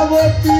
দয়াবতী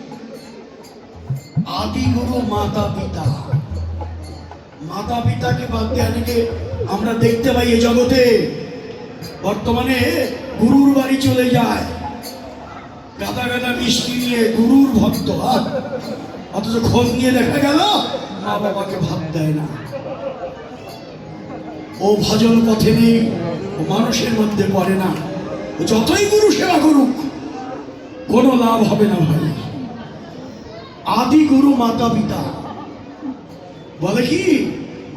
আদি গুরু মাতা পিতা। মাতা পিতাকে বাদ দিয়ে অনেকে আমরা দেখতে পাই এই জগতে। বর্তমানে গুরুর বাড়ি চলে যায়। গাদা গাদা মিষ্টি নিয়ে গুরুর ভক্ত অথচ খোঁজ নিয়ে দেখা গেল, মা বাবাকে ভাব দেয় না। ও ভজন পথে নেই, ও মানুষের মধ্যে পড়ে না। যতই গুরু সেবা করুক, কোনো লাভ হবে না ভাই। আদি গুরু মাতা পিতা। বলে কি?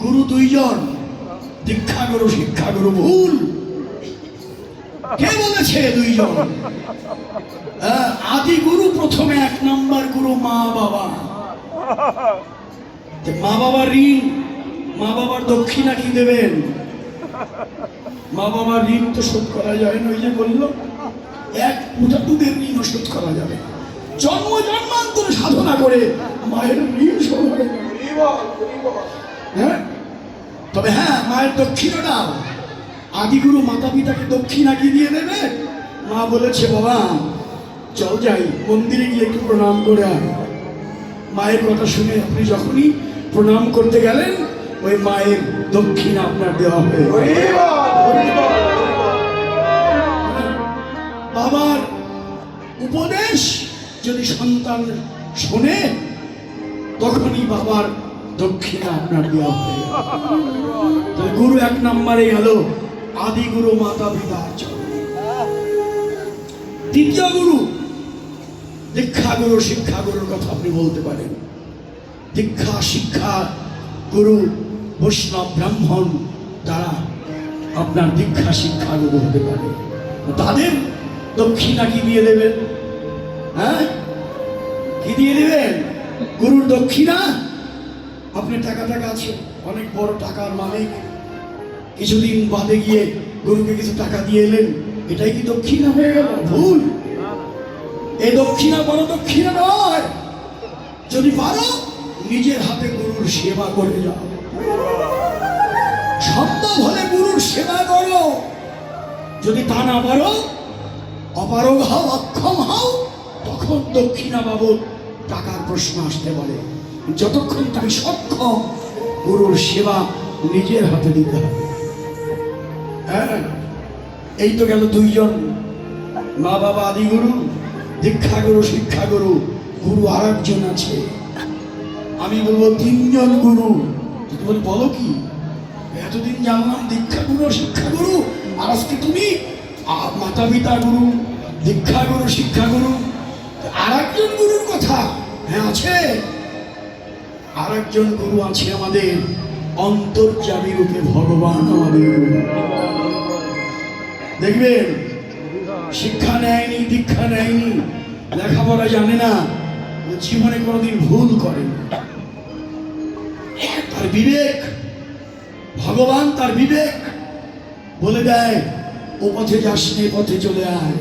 গুরু দুইজন দীক্ষা গুরু শিক্ষা গুরু ভুল কে বলেছে দুইজন? আদি গুরু প্রথমে এক নাম্বার গুরু মা বাবা। মা বাবার ঋণ, মা বাবার দক্ষিণা কি দেবেন? মা বাবার ঋণ তো শোধ করা যায় না, ওই যে বলল, এক মুঠা দুধের ঋণও শোধ করা যাবে না। জন্ম জন্মান্তরে সাধনা করে মায়ের ঋণ শোধ। হ্যাঁ? তবে হ্যাঁ মায়ের দক্ষিণাটা। আদিগুরু মাতা পিতাকে দক্ষিণা কি দিয়ে দেবে? মা বলেছে, বাবা, চল যাই, মন্দিরে গিয়ে একটু প্রণাম করে মায়ের কথা শুনে আপনি যখনই প্রণাম করতে গেলেন, ওই মায়ের দক্ষিণা আপনার দেওয়া হবে বাবার উপদেশ যদি সন্তান শোনে, তখনই বাবার দক্ষিণা আপনার দেওয়া হবে। গুরু এক নম্বরে গেল আদি গুরু মাতা পিতা দ্বিতীয় গুরু দীক্ষা গুরু শিক্ষা গুরুর কথা আপনি বলতে পারেন। দীক্ষা, শিক্ষা, গুরু, বৈষ্ণব, ব্রাহ্মণ তারা আপনার দীক্ষা শিক্ষা গুরু হতে পারে। তাদের দক্ষিণা কি দিয়ে দেবেন? হ্যাঁ? কি দিয়ে দেবেন? গুরুর দক্ষিণা আপনি টাকা টাকা আছে, অনেক বড় টাকার মালিক। কিছুদিন বাদে গিয়ে গুরুকে কিছু টাকা দিয়ে এলেন। এটাই কি দক্ষিণা হয়ে গেল? ভুল। এই দক্ষিণা বড় দক্ষিণা নয়। যদি পারো, নিজের হাতে গুরুর সেবা করে যাও। সম্ভব হলে গুরুর সেবা করো। যদি তা না পারো, অপারগ হও, অক্ষম হও তখন দক্ষিণা বাবদ টাকার প্রশ্ন আসতে পারে। যতক্ষণ তুমি সক্ষম, গুরুর সেবা নিজের হাতে দিতে হবে। হ্যাঁ এই তো গেল দুইজন। মা বাবা আদি গুরু দীক্ষা গুরু শিক্ষা গুরু গুরু আর একজন আছে। আমি বলব তিনজন গুরু। তুমি বলো কি? এতদিন জানলাম দীক্ষা গুরু শিক্ষা গুরু আর আজকে তুমি মাতা পিতা গুরু দীক্ষা গুরু শিক্ষা গুরু আর একজন গুরুর কথা। হ্যাঁ আছে। আর একজন গুরু আছে আমাদের। অন্তর্যামী রূপে ভগবান আমাদের। দেখবেন, শিক্ষা নেয়নি, দীক্ষা নেয়নি, লেখাপড়া জানে না, জীবনে কোনোদিন ভুল করে তার বিবেক, ভগবান তার বিবেক বলে দেয়, ও পথে যাস পথে চলে আয়।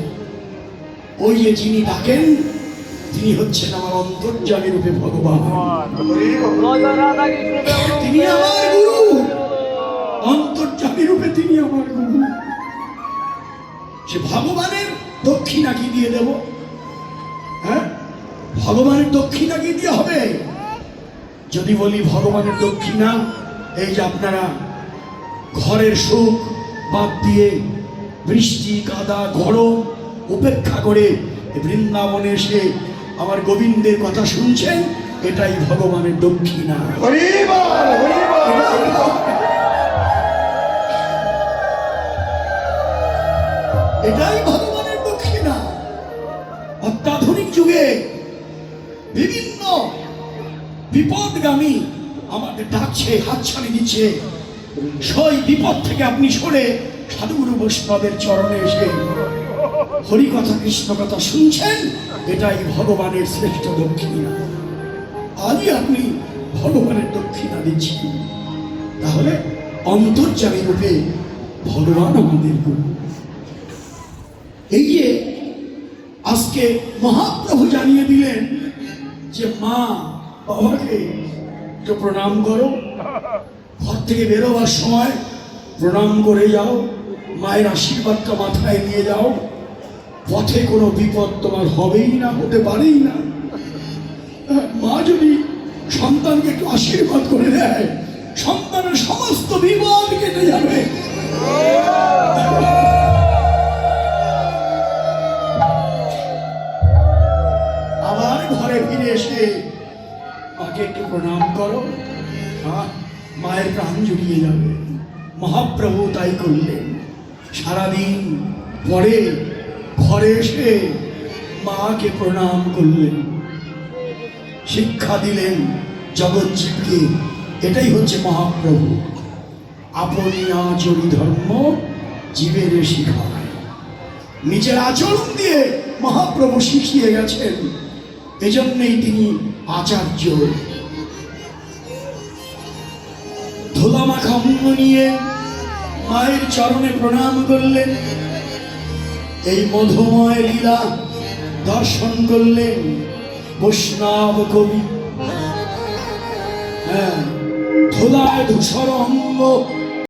ওই যে যিনি ডাকেন তিনি হচ্ছেন আমার অন্তর্যামী রূপে ভগবান। তিনি আমার গুরু। অন্তর্যামী রূপে তিনি আমার গুরু। সে ভগবানের দক্ষিণা কি দিয়ে দেব? হ্যাঁ? ভগবানের দক্ষিণা কি দিয়ে হবে? যদি বলি ভগবানের দক্ষিণা, এই যে আপনারা ঘরের সুখ বাদ দিয়ে বৃষ্টি, কাদা, গরম উপেক্ষা করে বৃন্দাবনে এসে আমার গোবিন্দের কথা শুনছেন? এটাই ভগবানের দক্ষিণা। এটাই ভগবানের দক্ষিণা। অত্যাধুনিক যুগে বিভিন্ন বিপদগামী আমাদের ডাকছে হাতছানি দিচ্ছে। সেই বিপদ থেকে আপনি সরে সাধুগুরু বৈষ্ণবের চরণে এসে হরিকথা কৃষ্ণ কথা শুনছেন? এটাই ভগবানের শ্রেষ্ঠ দক্ষিণা। আজই আপনি ভগবানের দক্ষিণা দিচ্ছেন। তাহলে অন্তর্যামী রূপে ভগবান আমাদের গুরু। এই যে আজকে মহাপ্রভু জানিয়ে দিলেন যে, মা, বাবাকে একটু প্রণাম করো। ঘর থেকে বেরোবার সময় প্রণাম করে যাও। মায়ের আশীর্বাদটা মাথায় নিয়ে যাও। পথে কোনো বিপদ তোমার হবেই না, হতে পারেই না। মা যদি সন্তানকে একটু আশীর্বাদ করে দেয়, সন্তানের সমস্ত বিপদ কেটে যাবে। আবার ঘরে ফিরে এসে মাকে একটু প্রণাম করো। মায়ের প্রাণ জুড়িয়ে যাবে। মহাপ্রভু তাই করলেন। সারাদিন পরে ঘরে এসে মাকে প্রণাম করলেন। শিক্ষা দিলেন জগৎজীবকে এটাই হচ্ছে মহাপ্রভু। আপনি আচরি ধর্ম, জীবের শিখায়। নিজের আচরণ দিয়ে মহাপ্রভু শিখিয়ে গেছেন। এজন্যই তিনি আচার্য। ধোলা মাখা অঙ্গ নিয়ে মায়ের চরণে প্রণাম করলেন। এই মধুময় লীলা দর্শন করলেন বৈষ্ণব কবি হ্যাঁ ধুলায় ধূসর অঙ্গ